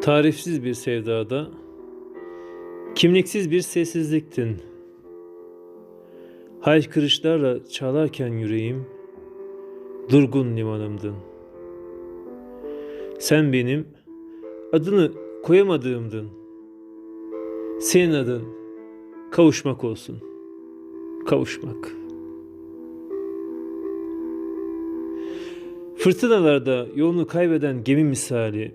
Tarifsiz bir sevdada, kimliksiz bir sessizliktin. Haykırışlarla çalarken yüreğim, durgun limanımdın. Sen benim adını koyamadığımdın. Senin adın kavuşmak olsun. Kavuşmak. Fırtınalarda yolunu kaybeden gemi misali,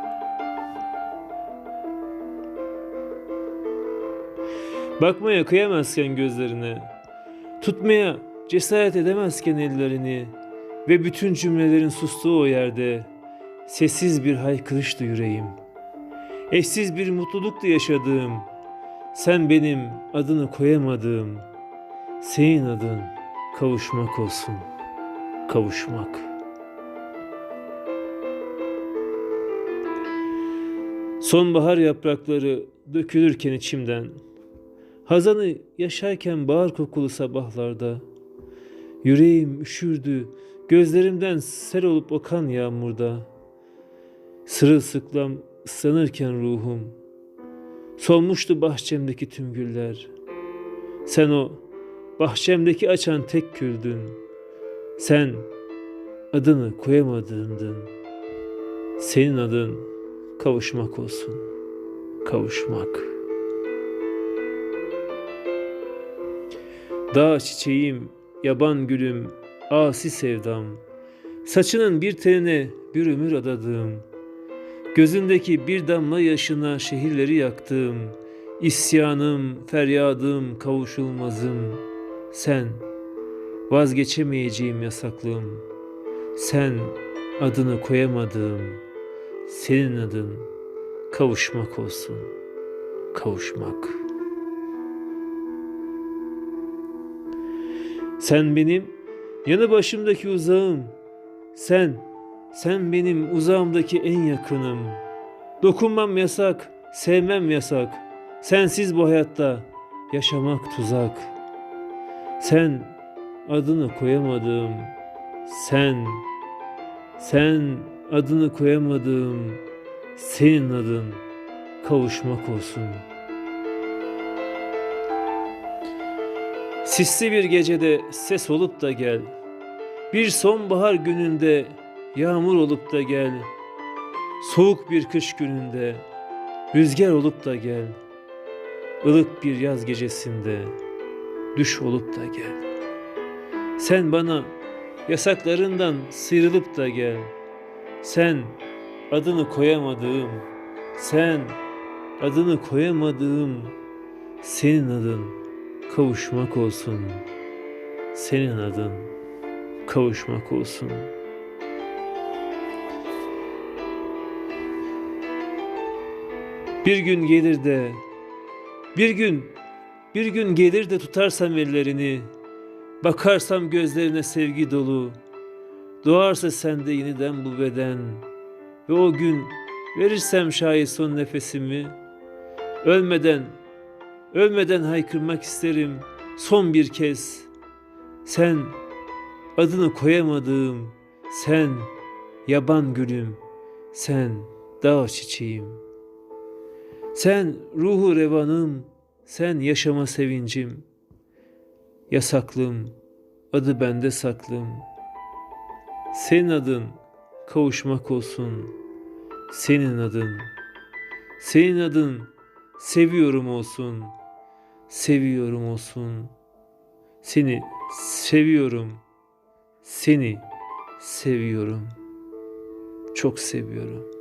Bakmaya kıyamazken gözlerine, tutmaya cesaret edemezken ellerini ve bütün cümlelerin sustuğu o yerde sessiz bir haykırıştı yüreğim. Eşsiz bir mutlulukla yaşadığım, sen benim adını koyamadığım, senin adın kavuşmak olsun, kavuşmak. Sonbahar yaprakları dökülürken içimden, Hazanı yaşarken bahar kokulu sabahlarda Yüreğim üşürdü gözlerimden sel olup akan yağmurda. Sırılsıklam ıslanırken ruhum Solmuştu bahçemdeki tüm güller. Sen o bahçemdeki açan tek güldün Sen adını koyamadığımdın Senin adın kavuşmak olsun Kavuşmak.'' Dağ çiçeğim, yaban gülüm, asi sevdam, Saçının bir teline bir ömür adadığım, Gözündeki bir damla yaşına şehirleri yaktığım, İsyanım, feryadım, kavuşulmazım, Sen, vazgeçemeyeceğim yasaklığım, Sen, adını koyamadığım, Senin adın kavuşmak olsun, kavuşmak.'' Sen benim yanı başımdaki uzağım. Sen, sen benim uzağımdaki en yakınım. Dokunmam yasak, sevmem yasak. Sensiz bu hayatta yaşamak tuzak. Sen adını koyamadığım, sen, sen adını koyamadığım, senin adın kavuşmak olsun.'' Sisli bir gecede ses olup da gel. Bir sonbahar gününde yağmur olup da gel. Soğuk bir kış gününde rüzgar olup da gel. Ilık bir yaz gecesinde düş olup da gel. Sen bana yasaklarından sıyrılıp da gel. Sen adını koyamadığım, sen adını koyamadığım senin adın kavuşmak olsun. Senin adın kavuşmak olsun. Bir gün gelir de bir gün bir gün gelir de tutarsam ellerini bakarsam gözlerine sevgi dolu doğarsa sende yeniden bu beden ve o gün verirsem şayet son nefesimi ölmeden Ölmeden haykırmak isterim son bir kez. Sen adını koyamadığım, sen yaban gülüm, sen dağ çiçeğim. Sen ruhu revanım, sen yaşama sevincim. Yasaklım, adı bende saklım. Senin adın kavuşmak olsun. Senin adın, senin adın seviyorum olsun.'' Seviyorum olsun. Seni seviyorum. Seni seviyorum. Çok seviyorum.